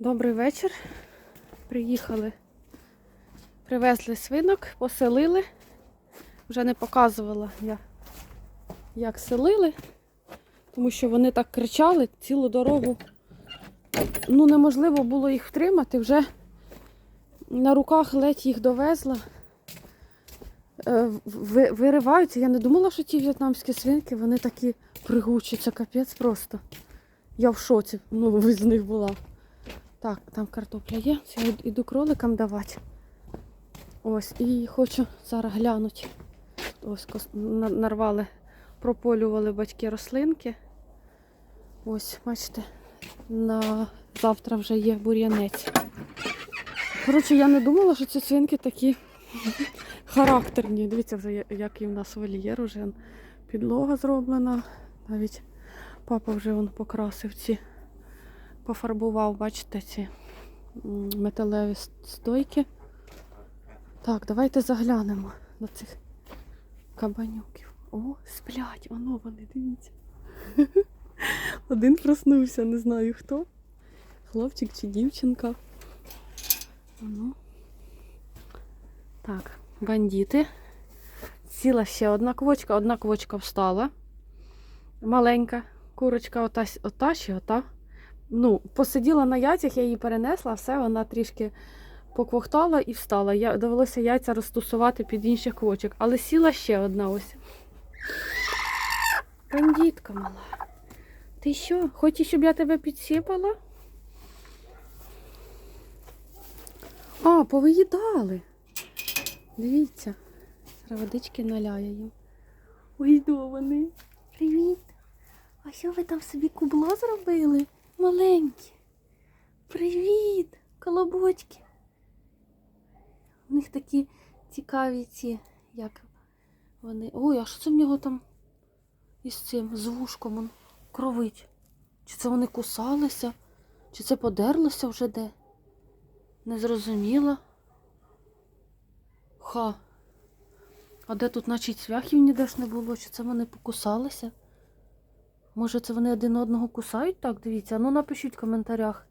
Добрий вечір. Приїхали, привезли свинок, поселили. Вже не показувала я, як селили, тому що вони так кричали цілу дорогу. Ну, неможливо було їх втримати, вже на руках ледь їх довезла. Е, Вириваються. Я не думала, що ті в'єтнамські свинки, вони такі пригучі, це капець просто. Я в шоці, ну, з них була. Так, там картопля є. Я йду кроликам давати. Ось, і хочу зараз глянути. Ось нарвали, прополювали батьки рослинки. Ось, бачите, на завтра вже є бур'янець. Коротше, я не думала, що ці свинки такі характерні. Дивіться, вже я- який в нас вольєр, уже підлога зроблена. Навіть папа вже он покрасив ці пофарбував, бачите, ці металеві стойки. Так, давайте заглянемо на цих кабанюків. О, сплять, воно вони, дивіться. Один проснувся, не знаю хто. Хлопчик чи дівчинка. Ну. Так, бандити. Сіла ще одна квочка, одна квочка встала. Маленька курочка, ота, ота ще ота ну, посиділа на яйцях, я її перенесла, все, вона трішки поквохтала і встала. Я, довелося яйця розтусувати під інших квочок. Але сіла ще одна ось. Бандітка мала. Ти що, хочеш, щоб я тебе підсипала? А, повиїдали. Дивіться. Водички наляю їм. Ой, до вони. Привіт. А що ви там собі кубло зробили? Маленькі. Привіт, колобочки. У них такі цікаві ці, як вони. Ой, а що це в нього там із цим, з вушком он кровить? Чи це вони кусалися? Чи це подерлося вже де? Не зрозуміла. Ха. А де тут, наче цвяхів ніде ж не було? Чи це вони покусалися? Може, це вони один одного кусають? Так, дивіться. Ну напишіть в коментарях,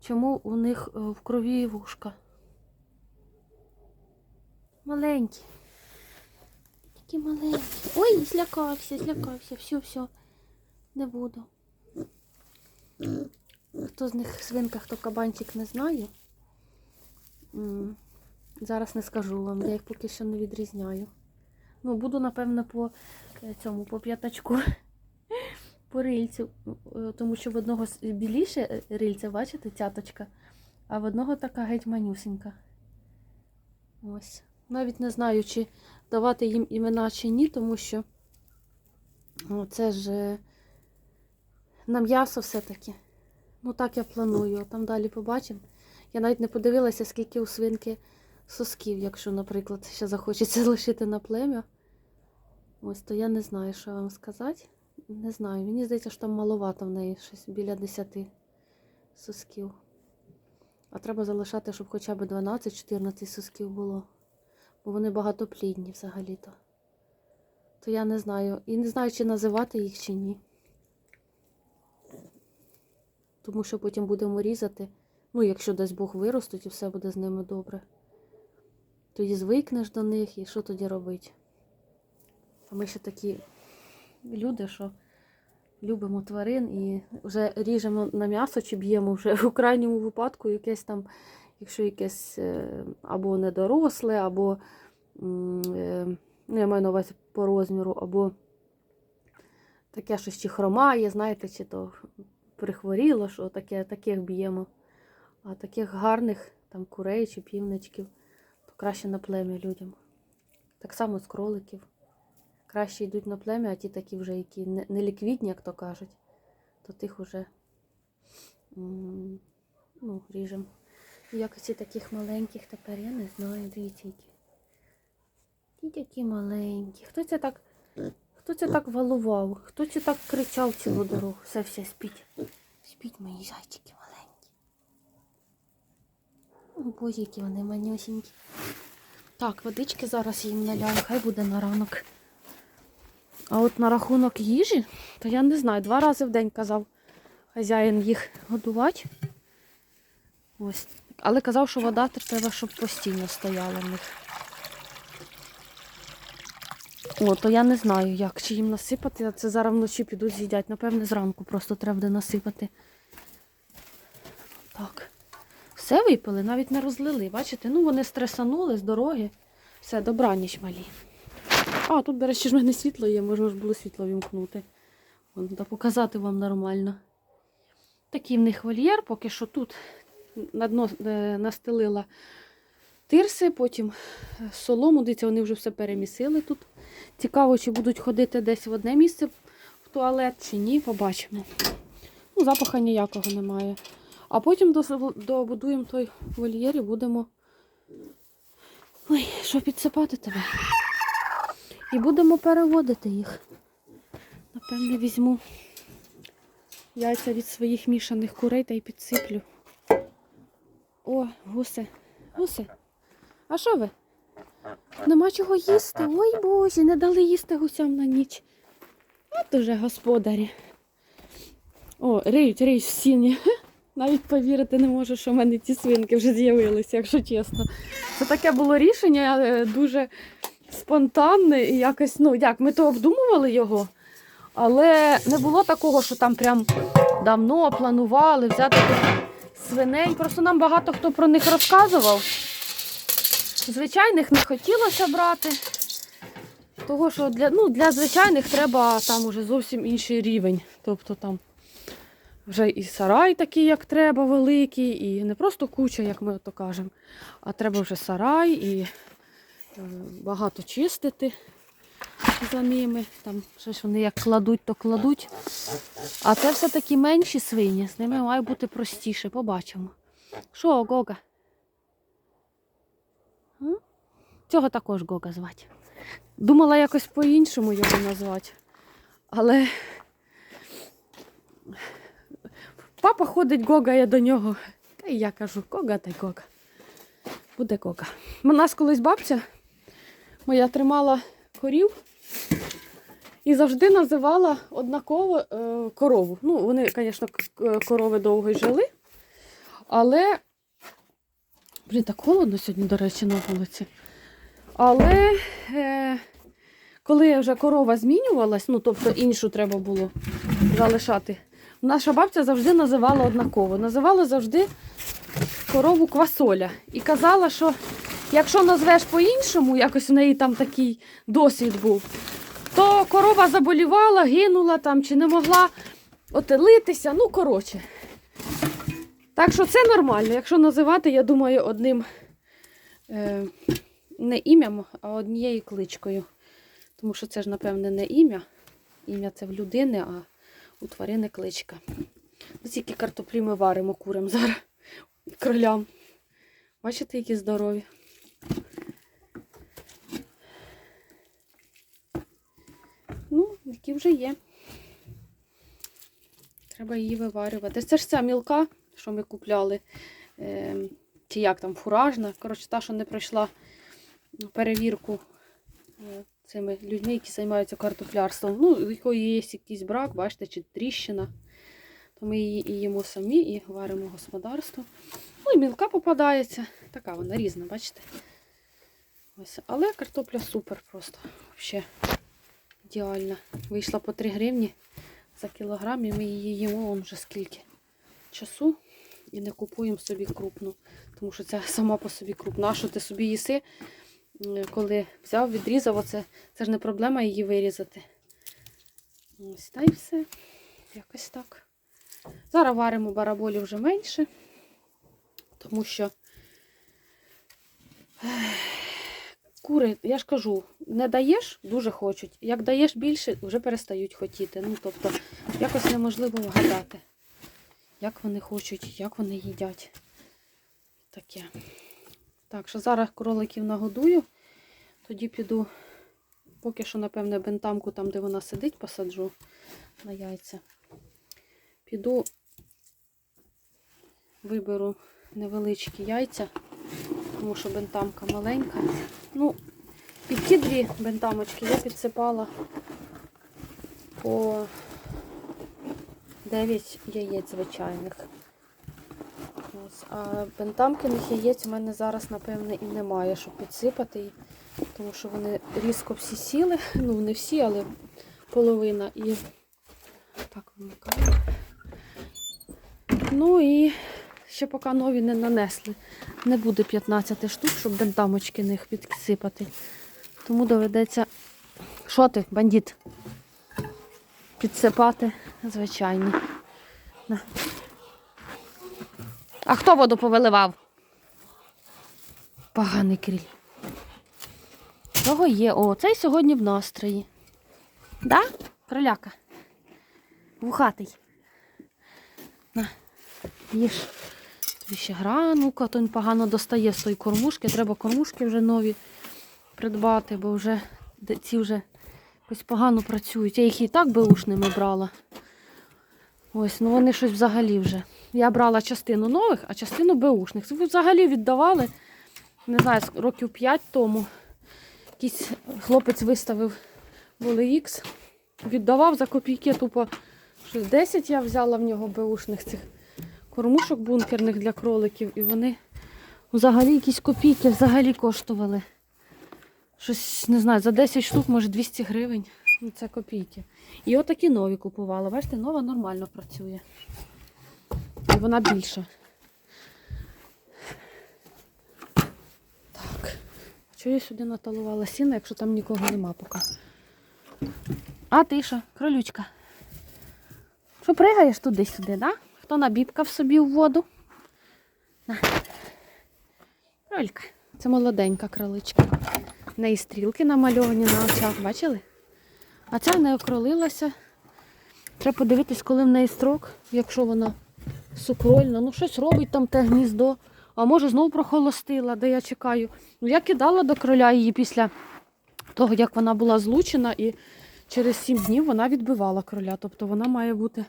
чому у них е, в крові вушка. Маленькі. Такі маленькі. Ой, злякався, злякався. Все, все. Не буду. Хто з них свинка, хто кабанчик, не знаю. Зараз не скажу вам, я їх поки що не відрізняю. Ну, буду, напевно, по е, цьому, по п'ятачку по рильцю, е, тому що в одного біліше рильце, бачите, цяточка, а в одного така геть манюсенька. Ось. Навіть не знаю, чи давати їм імена чи ні, тому що о, це ж е, на м'ясо все-таки. Ну так я планую. Там далі побачимо. Я навіть не подивилася, скільки у свинки сосків, якщо, наприклад, ще захочеться лишити на плем'я. Ось, то я не знаю, що вам сказати. Не знаю, мені здається, що там маловато в неї щось біля 10 сосків. А треба залишати, щоб хоча б 12-14 сосків було. Бо вони багатоплідні взагалі-то. То я не знаю. І не знаю, чи називати їх, чи ні. Тому що потім будемо різати. Ну, якщо дасть Бог виростуть і все буде з ними добре. Тоді звикнеш до них і що тоді робити? А ми ще такі люди, що любимо тварин і вже ріжемо на м'ясо чи б'ємо вже у крайньому випадку якесь там, якщо якесь е, або недоросле, або е, ну, я маю на увазі по розміру, або таке щось чи хромає, знаєте, чи то прихворіло, що таке, таких б'ємо. А таких гарних там курей чи півничків, то краще на плем'я людям. Так само з кроликів краще йдуть на плем'я, а ті такі вже, які не, ліквідні, як то кажуть, то тих уже ну, ріжемо. Якості таких маленьких тепер я не знаю, дивіться які. Ті такі маленькі. Хто це так, хто це так валував? Хто це так кричав цілу дорогу? Все, все, спіть. Спіть мої зайчики маленькі. О, боже, які вони манюсінькі. Так, водички зараз їм наляю, хай буде на ранок. А от на рахунок їжі, то я не знаю, два рази в день казав хазяїн їх годувати. Ось. Але казав, що вода треба, щоб постійно стояла в них. О, то я не знаю, як чи їм насипати, а це зараз вночі підуть з'їдять. Напевне, зранку просто треба буде насипати. Так. Все випили, навіть не розлили. Бачите? Ну вони стресанули з дороги. Все, добраніч малі. А, тут, до речі, ж в мене світло є, можна ж було світло вімкнути. Вон, да показати вам нормально. Такий в них вольєр, поки що тут на дно е, настелила тирси, потім е, солому. Дивіться, вони вже все перемісили тут. Цікаво, чи будуть ходити десь в одне місце в туалет, чи ні, побачимо. Ну, запаха ніякого немає. А потім добудуємо той вольєр і будемо. Ой, що підсипати тебе? І будемо переводити їх. Напевне, візьму яйця від своїх мішаних курей та й підсиплю. О, гуси, гуси. А що ви? Нема чого їсти. Ой боже, не дали їсти гусям на ніч. От уже господарі. О, риють, риють в сіні. Навіть повірити не можу, що в мене ті свинки вже з'явилися, якщо чесно. Це таке було рішення е, дуже спонтанне і якось, ну як, ми то обдумували його, але не було такого, що там прям давно планували взяти свиней. Просто нам багато хто про них розказував. Звичайних не хотілося брати. Того, що для, ну, для звичайних треба там уже зовсім інший рівень. Тобто там вже і сарай такий, як треба, великий, і не просто куча, як ми то кажемо, а треба вже сарай і багато чистити за ними. Там щось вони як кладуть, то кладуть. А це все таки менші свині, з ними має бути простіше, побачимо. Що, Гога? Цього також Гога звати. Думала якось по-іншому його назвати. Але папа ходить, гогає до нього. Та і я кажу, Гога та й Гога. Буде Гога. У нас колись бабця моя тримала корів і завжди називала однаково е, корову. Ну, вони, звісно, корови довго й жили, але. Блін, так холодно сьогодні, до речі, на вулиці. Але е, коли вже корова змінювалась, ну тобто іншу треба було залишати, наша бабця завжди називала однаково. Називала завжди корову квасоля. І казала, що якщо назвеш по-іншому, якось в неї там такий досвід був, то корова заболівала, гинула там чи не могла отелитися. Ну, коротше. Так що це нормально. Якщо називати, я думаю, одним е, не ім'ям, а однією кличкою. Тому що це ж, напевне, не ім'я. Ім'я це в людини, а у тварини кличка. Ось які картоплі ми варимо курям зараз. Кролям. Бачите, які здорові. Ну, які вже є. Треба її виварювати. Це ж ця мілка, що ми купляли. Е, чи як там, фуражна. Коротше, та, що не пройшла перевірку е, цими людьми, які займаються картоплярством. Ну, у якої є якийсь брак, бачите, чи тріщина. То ми її і їмо самі, і варимо господарство. Ну і мілка попадається. Така вона різна, бачите? Ось. Але картопля супер просто. Взагалі ідеальна. Вийшла по 3 гривні за кілограм, і ми її їмо он вже скільки часу. І не купуємо собі крупну. Тому що це сама по собі крупна. А що ти собі їси, е, коли взяв, відрізав, оце, це ж не проблема її вирізати. Ось та й все. Якось так. Зараз варимо бараболі вже менше, тому що кури, я ж кажу, не даєш, дуже хочуть. Як даєш більше, вже перестають хотіти. Ну, тобто, якось неможливо вгадати, як вони хочуть, як вони їдять. Таке. Так, що зараз кроликів нагодую, тоді піду, поки що, напевне, бентамку там, де вона сидить, посаджу на яйця. Піду, виберу невеличкі яйця, тому що бентамка маленька. Ну, ті бентамочки я підсипала по 9 яєць звичайних. Ось, а бентамкиних яєць у мене зараз, напевне, і немає, щоб підсипати. Тому що вони різко всі сіли. Ну, не всі, але половина. І так вимикаю. Ну і ще поки нові не нанесли. Не буде 15 штук, щоб бентамочки них підсипати. Тому доведеться. Що ти, бандит? Підсипати звичайні. А хто воду повиливав? Поганий кріль. Того є. О, цей сьогодні в настрої. Да? Кроляка? Вухатий. На, їж. Тобі ще гранука, то він погано достає з тої кормушки. Треба кормушки вже нові придбати, бо вже ці вже якось погано працюють. Я їх і так беушними брала. Ось, ну вони щось взагалі вже. Я брала частину нових, а частину беушних. Взагалі віддавали, не знаю, років 5 тому. Якийсь хлопець виставив Ікс, віддавав за копійки, тупо щось 10 я взяла в нього беушних цих кормушок бункерних для кроликів, і вони взагалі якісь копійки взагалі коштували. Щось, не знаю, за 10 штук, може 200 гривень. Ну, це копійки. І отакі нові купувала. Бачите, нова нормально працює. І вона більша. Так. А чого я сюди наталувала сіно, якщо там нікого нема поки? А ти що, кролючка? Що пригаєш туди-сюди, да? Хто набібкав собі в воду? На. Кролька. Це молоденька кроличка. В неї стрілки намальовані на очах, бачили? А ця не окролилася. Треба подивитись, коли в неї строк, якщо вона сукрольна. Ну, щось робить там те гніздо. А може знову прохолостила, де я чекаю. Ну, я кидала до кроля її після того, як вона була злучена, і через 7 днів вона відбивала кроля. Тобто вона має бути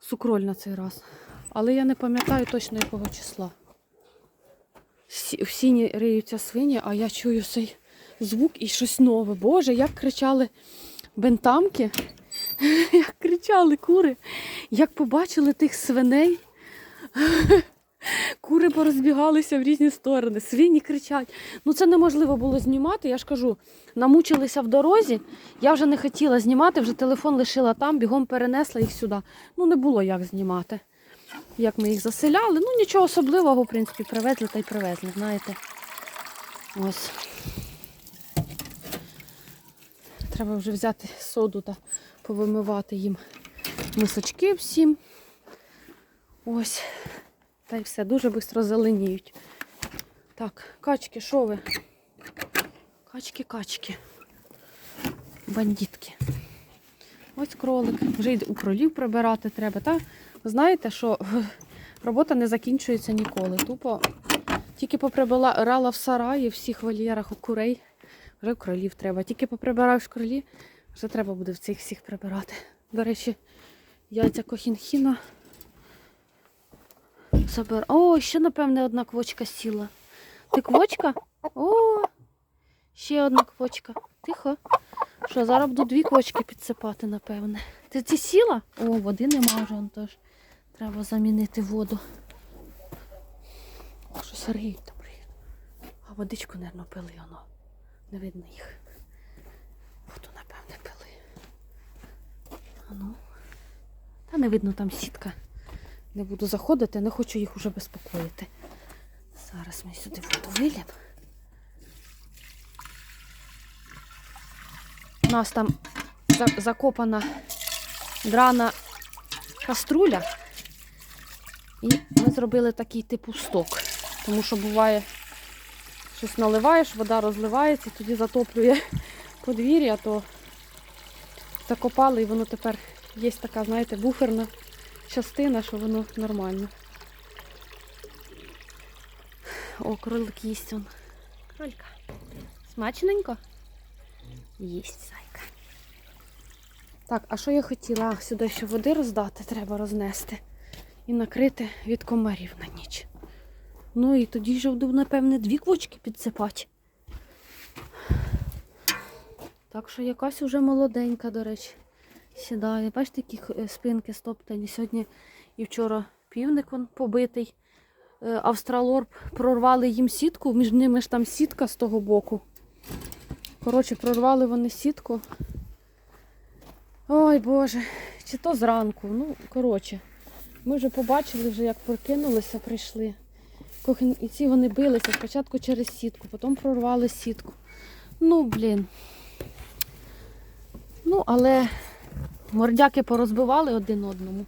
сукрольна цей раз. Але я не пам'ятаю точно якого числа. В сіні риються свині, а я чую цей звук і щось нове. Боже, як кричали бентамки, як кричали кури, як побачили тих свиней. Кури порозбігалися в різні сторони, свині кричать. Ну це неможливо було знімати. Я ж кажу, намучилися в дорозі. Я вже не хотіла знімати, вже телефон лишила там, бігом перенесла їх сюди. Ну не було як знімати. Як ми їх заселяли. Ну нічого особливого, в принципі, привезли та й привезли, знаєте. Ось. Треба вже взяти соду та повимивати їм мисочки всім. Ось. Та й все, дуже швидко зеленіють. Так, качки, що ви? Качки, качки. Бандитки. Ось кролик. Вже й у кролів прибирати треба. Та знаєте, що робота не закінчується ніколи. Тупо тільки поприбирала в сараї, в всіх вольєрах у курей. Вже кролів треба. Тільки поприбираєш кролі, вже треба буде в цих всіх прибирати. До речі, яйця кохінхіна. Забер... О, ще, напевне, одна квочка сіла. Ти квочка? О, ще одна квочка. Тихо. Що, зараз буду дві квочки підсипати, напевне. Ти ці сіла? О, води нема вже, тож. Треба замінити воду. Риють там риють. А водичку, мабуть, пили воно. Не видно їх. Воду, напевне, пили. А ну. Та не видно там сітка. Не буду заходити, не хочу їх уже безпокоїти. Зараз ми сюди воду вилємо. У нас там закопана драна каструля. І ми зробили такий типу сток. Тому що буває, щось наливаєш, вода розливається, тоді затоплює подвір'я, то закопали і воно тепер є така, знаєте, буферна частина, що воно нормально. О, кролик їсть он. Кролька. Смачненько? Їсть, зайка. Так, а що я хотіла? Сюди ще води роздати, треба рознести. І накрити від комарів на ніч. Ну і тоді вже буду, напевне, дві квочки підсипати. Так що якась уже молоденька, до речі, сідає. Бачите, які е, спинки стоптані. Сьогодні і вчора півник он побитий. е, австралорп прорвали їм сітку, між ними ж там сітка з того боку. Коротше, прорвали вони сітку. Ой Боже, чи то зранку. Ну, коротше, ми вже побачили, вже як прокинулися, прийшли. Кохін- І ці вони билися спочатку через сітку, потім прорвали сітку. Ну, блін. Ну, але мордяки порозбивали один одному.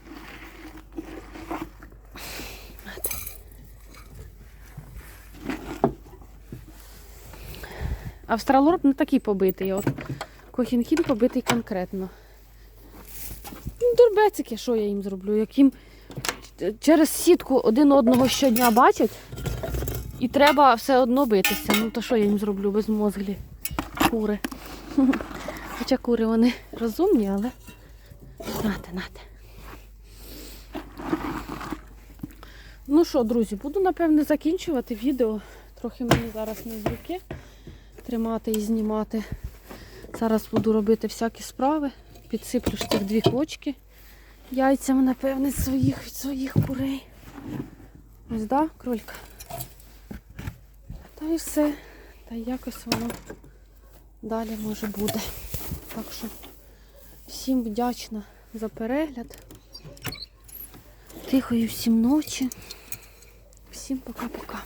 Австралорп не такий побитий. От Кохінхін побитий конкретно. Ну, Дурбецики, що я їм зроблю? Як їм через сітку один одного щодня бачать, і треба все одно битися. Ну то що я їм зроблю безмозглі кури. Хоча кури вони розумні, але нате, нате. Ну що, друзі, буду напевне закінчувати відео. Трохи мені зараз не з руки тримати і знімати. Зараз буду робити всякі справи. Підсиплю ж цих дві кочки яйцями, напевне, своїх, від своїх курей. Ось, да, кролька? Та і все. Та якось воно далі може буде. Так що всім вдячна за перегляд. Тихої всім ночі. Всім пока-пока.